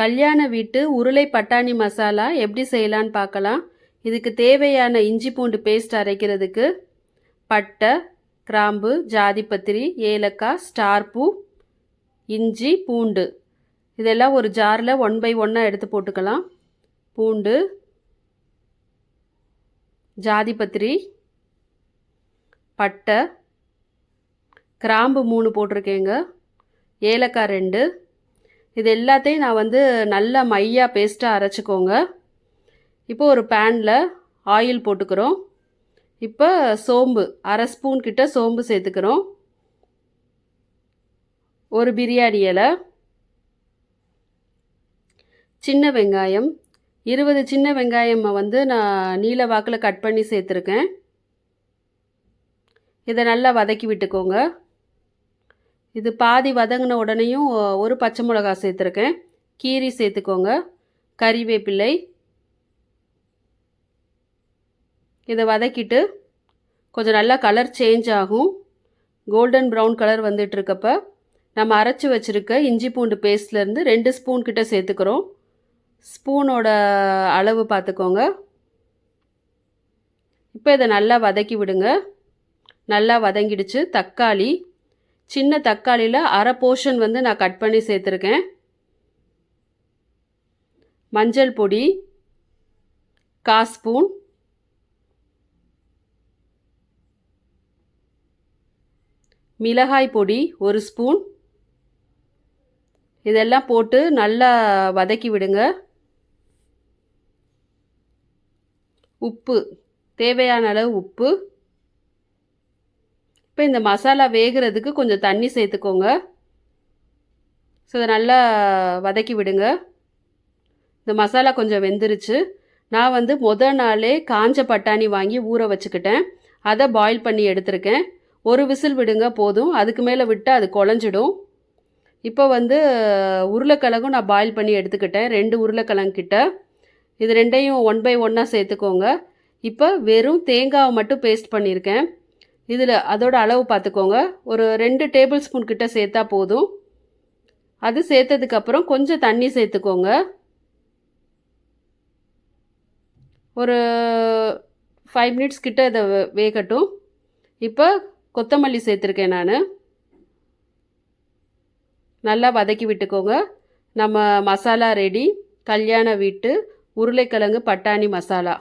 கல்யாண வீட்டு உருளை பட்டாணி மசாலா எப்படி செய்யலான்னு பார்க்கலாம். இதுக்கு தேவையான இஞ்சி பூண்டு பேஸ்ட் அரைக்கிறதுக்கு பட்டை கிராம்பு ஜாதிப்பத்திரி ஏலக்காய் ஸ்டார் பூ இஞ்சி பூண்டு. இதெல்லாம் ஒரு ஜாரில் ஒன் பை ஒன்னாக எடுத்து போட்டுக்கலாம். பூண்டு ஜாதிப்பத்திரி பட்டை கிராம்பு மூணு போட்டிருக்கேங்க. ஏலக்காய் ரெண்டு இது எல்லாத்தையும் நான் வந்து நல்லா மையாக பேஸ்ட்டாக அரைச்சிக்கோங்க. இப்போ ஒரு பேனில் ஆயில் போட்டுக்கிறோம். இப்போ சோம்பு அரை ஸ்பூன் கிட்ட சோம்பு சேர்த்துக்கிறோம். ஒரு பிரியாணி இலை சின்ன வெங்காயம் இருபது சின்ன வெங்காயம் வந்து நான் நீல வாக்கில் கட் பண்ணி சேர்த்துருக்கேன். இதை நல்லா வதக்கி விட்டுக்கோங்க. இது பாதி வதங்கின உடனேயும் ஒரு பச்சை மிளகா சேர்த்துருக்கேன். கீரி சேர்த்துக்கோங்க. கறிவேப்பிலை. இதை வதக்கிட்டு கொஞ்சம் நல்லா கலர் சேஞ்ச் ஆகும். கோல்டன் ப்ரௌன் கலர் வந்துட்டுருக்கப்ப நம்ம அரைச்சி வச்சுருக்க இஞ்சி பூண்டு பேஸ்ட்லேருந்து ரெண்டு ஸ்பூன் கிட்ட சேர்த்துக்கிறோம். ஸ்பூனோட அளவு பார்த்துக்கோங்க இப்போ இதை நல்லா வதக்கி விடுங்க. நல்லா வதங்கிடுச்சு. தக்காளி. சின்ன தக்காளியில் அரை போர்ஷன் வந்து நான் கட் பண்ணி சேர்த்துருக்கேன். மஞ்சள் பொடி கா ஸ்பூன் மிளகாய் பொடி ஒரு ஸ்பூன். இதெல்லாம் போட்டு நல்லா வதக்கி விடுங்க. உப்பு தேவையான அளவு உப்பு. இப்போ இந்த மசாலா வேகிறதுக்கு கொஞ்சம் தண்ணி சேர்த்துக்கோங்க. ஸோ இதை நல்லா வதக்கி விடுங்க. இந்த மசாலா கொஞ்சம் வெந்துருச்சு. நான் வந்து முத நாளே காஞ்ச பட்டாணி வாங்கி ஊற வச்சுக்கிட்டேன். அதை பாயில் பண்ணி எடுத்திருக்கேன். ஒரு விசில் விடுங்க போதும். அதுக்கு மேலே விட்டால் அது குழஞ்சிடும். இப்போ வந்து உருளைக்கிழங்கும் நான் பாயில் பண்ணி எடுத்துக்கிட்டேன். ரெண்டு உருளைக்கிழங்கு கிட்ட. இது ரெண்டையும் ஒன் பை ஒன்னாக சேர்த்துக்கோங்க. இப்போ வெறும் தேங்காவை மட்டும் பேஸ்ட் பண்ணியிருக்கேன். இதில் அதோட அளவு பார்த்துக்கோங்க ஒரு ரெண்டு டேபிள் ஸ்பூன் கிட்ட சேர்த்தா போதும். அது சேர்த்ததுக்கப்புறம் கொஞ்சம் தண்ணி சேர்த்துக்கோங்க. ஒரு ஃபைவ் மினிட்ஸ் கிட்ட இதை வேகட்டும். இப்போ கொத்தமல்லி சேர்த்துருக்கேன் நான். நல்லா வதக்கி விட்டுக்கோங்க. நம்ம மசாலா ரெடி கல்யாண வீட்டு உருளைக்கிழங்கு பட்டாணி மசாலா.